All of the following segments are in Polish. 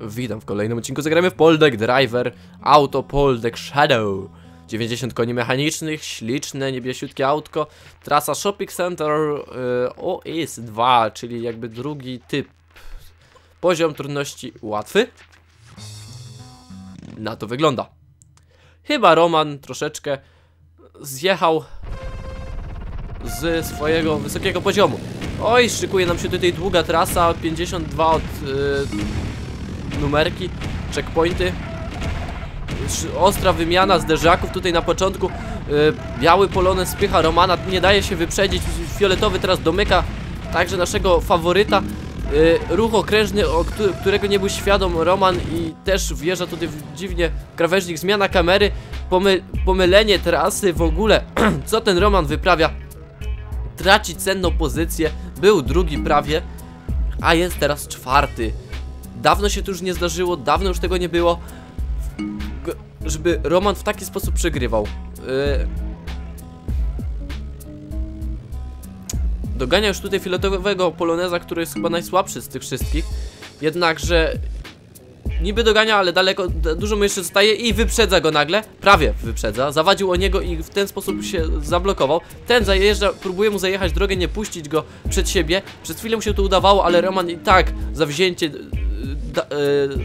Witam w kolejnym odcinku. Zagramy w Poldek Driver Auto Poldek Shadow. 90 koni mechanicznych, śliczne, niebiesiutkie autko. Trasa Shopping Center y, OS2, czyli jakby drugi typ. Poziom trudności łatwy. Na to wygląda. Chyba Roman troszeczkę zjechał z swojego wysokiego poziomu. Oj, szykuje nam się tutaj długa trasa, 52 od y, numerki, checkpointy. Ostra wymiana zderzaków tutaj na początku. y, Biały polonez spycha Romana, nie daje się wyprzedzić. Fioletowy teraz domyka także naszego faworyta. Y, Ruch okrężny, którego nie był świadom Roman i też wjeżdża tutaj dziwnie krawężnik, zmiana kamery, pomy pomylenie trasy w ogóle. Co ten Roman wyprawia? Traci cenną pozycję, był drugi prawie, a jest teraz czwarty. Dawno się to już nie zdarzyło, dawno już tego nie było, żeby Roman w taki sposób przegrywał. Yy... Dogania już tutaj filetowego poloneza, który jest chyba najsłabszy z tych wszystkich. Jednakże niby dogania, ale daleko, dużo mu jeszcze zostaje i wyprzedza go nagle. Prawie wyprzedza, zawadził o niego i w ten sposób się zablokował. Ten zajeżdża, próbuje mu zajechać drogę, nie puścić go przed siebie. Przez chwilę mu się to udawało, ale Roman i tak zawzięcie da, yy,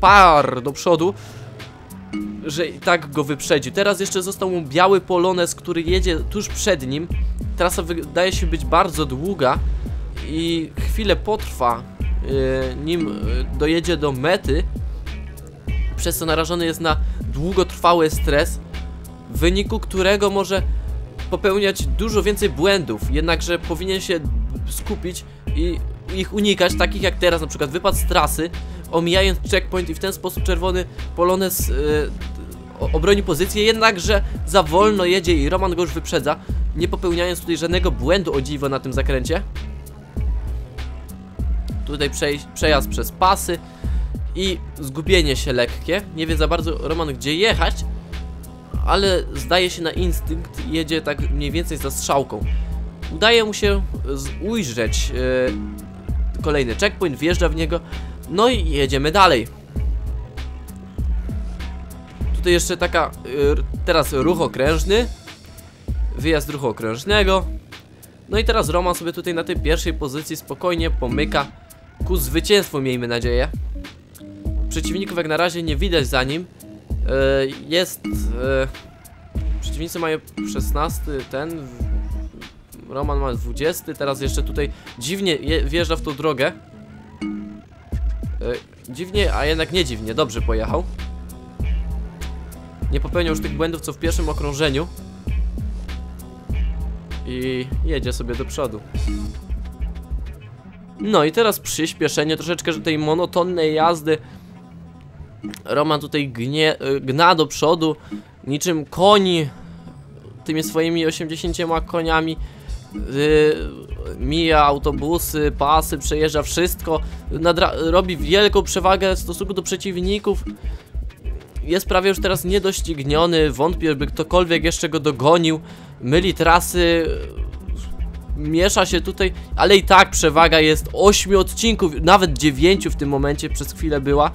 par do przodu, że i tak go wyprzedził. Teraz jeszcze został mu biały polonez, który jedzie tuż przed nim. Trasa wydaje się być bardzo długa i chwilę potrwa, yy, nim yy, dojedzie do mety, przez co narażony jest na długotrwały stres, w wyniku którego może popełniać dużo więcej błędów, jednakże powinien się skupić i ich unikać, takich jak teraz, na przykład wypad z trasy, omijając checkpoint i w ten sposób czerwony Polonez yy, o- obroni pozycję, jednakże za wolno jedzie i Roman go już wyprzedza, nie popełniając tutaj żadnego błędu o dziwo na tym zakręcie. Tutaj przejazd przez pasy i zgubienie się lekkie. Nie wie za bardzo Roman gdzie jechać, ale zdaje się na instynkt jedzie tak mniej więcej za strzałką. Udaje mu się ujrzeć e, kolejny checkpoint, wjeżdża w niego, no i jedziemy dalej. Tutaj jeszcze taka, r- teraz ruch okrężny, wyjazd ruchu okrężnego. No i teraz Roman sobie tutaj na tej pierwszej pozycji spokojnie pomyka ku zwycięstwu, miejmy nadzieję. Przeciwników jak na razie nie widać za nim. E, jest. E, przeciwnicy mają 16, ten. Roman ma 20, teraz jeszcze tutaj dziwnie je, wjeżdża w tą drogę. E, dziwnie, a jednak nie dziwnie, dobrze pojechał. Nie popełniał już tych błędów co w pierwszym okrążeniu. I jedzie sobie do przodu. No i teraz przyspieszenie, troszeczkę tej monotonnej jazdy. Roman tutaj gnie, y, gna do przodu, niczym koń tymi swoimi 80 koniami. Yy, mija autobusy, pasy, przejeżdża wszystko, robi wielką przewagę w stosunku do przeciwników. Jest prawie już teraz niedościgniony, wątpię, by ktokolwiek jeszcze go dogonił. Myli trasy, miesza się tutaj, ale i tak przewaga jest 8 odcinków, nawet 9 w tym momencie przez chwilę była.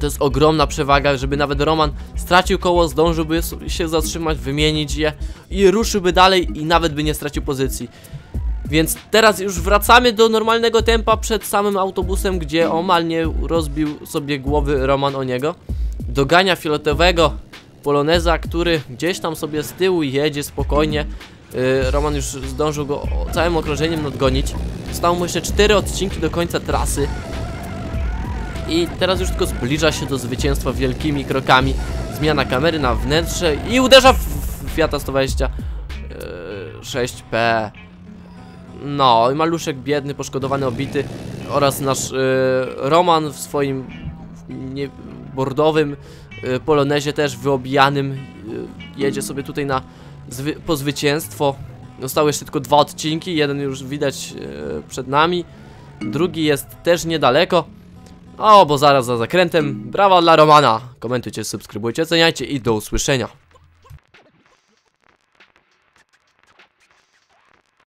To jest ogromna przewaga, żeby nawet Roman stracił koło, zdążyłby się zatrzymać, wymienić je i ruszyłby dalej i nawet by nie stracił pozycji. Więc teraz już wracamy do normalnego tempa przed samym autobusem, gdzie omal nie rozbił sobie głowy Roman o niego. Dogania fioletowego poloneza, który gdzieś tam sobie z tyłu jedzie spokojnie. Yy, Roman już zdążył go całym okrążeniem nadgonić. Zostało mu jeszcze 4 odcinki do końca trasy. I teraz już tylko zbliża się do zwycięstwa wielkimi krokami. Zmiana kamery na wnętrze i uderza w Fiata 120 yy, 6P. No, i maluszek biedny, poszkodowany, obity oraz nasz yy, Roman w swoim nie, bordowym yy, polonezie też wyobijanym jedzie sobie tutaj na zwy, po zwycięstwo. Zostały jeszcze tylko dwa odcinki, jeden już widać przed nami, drugi jest też niedaleko. O, bo zaraz za zakrętem. Brawa dla Romana. Komentujcie, subskrybujcie, oceniajcie i do usłyszenia.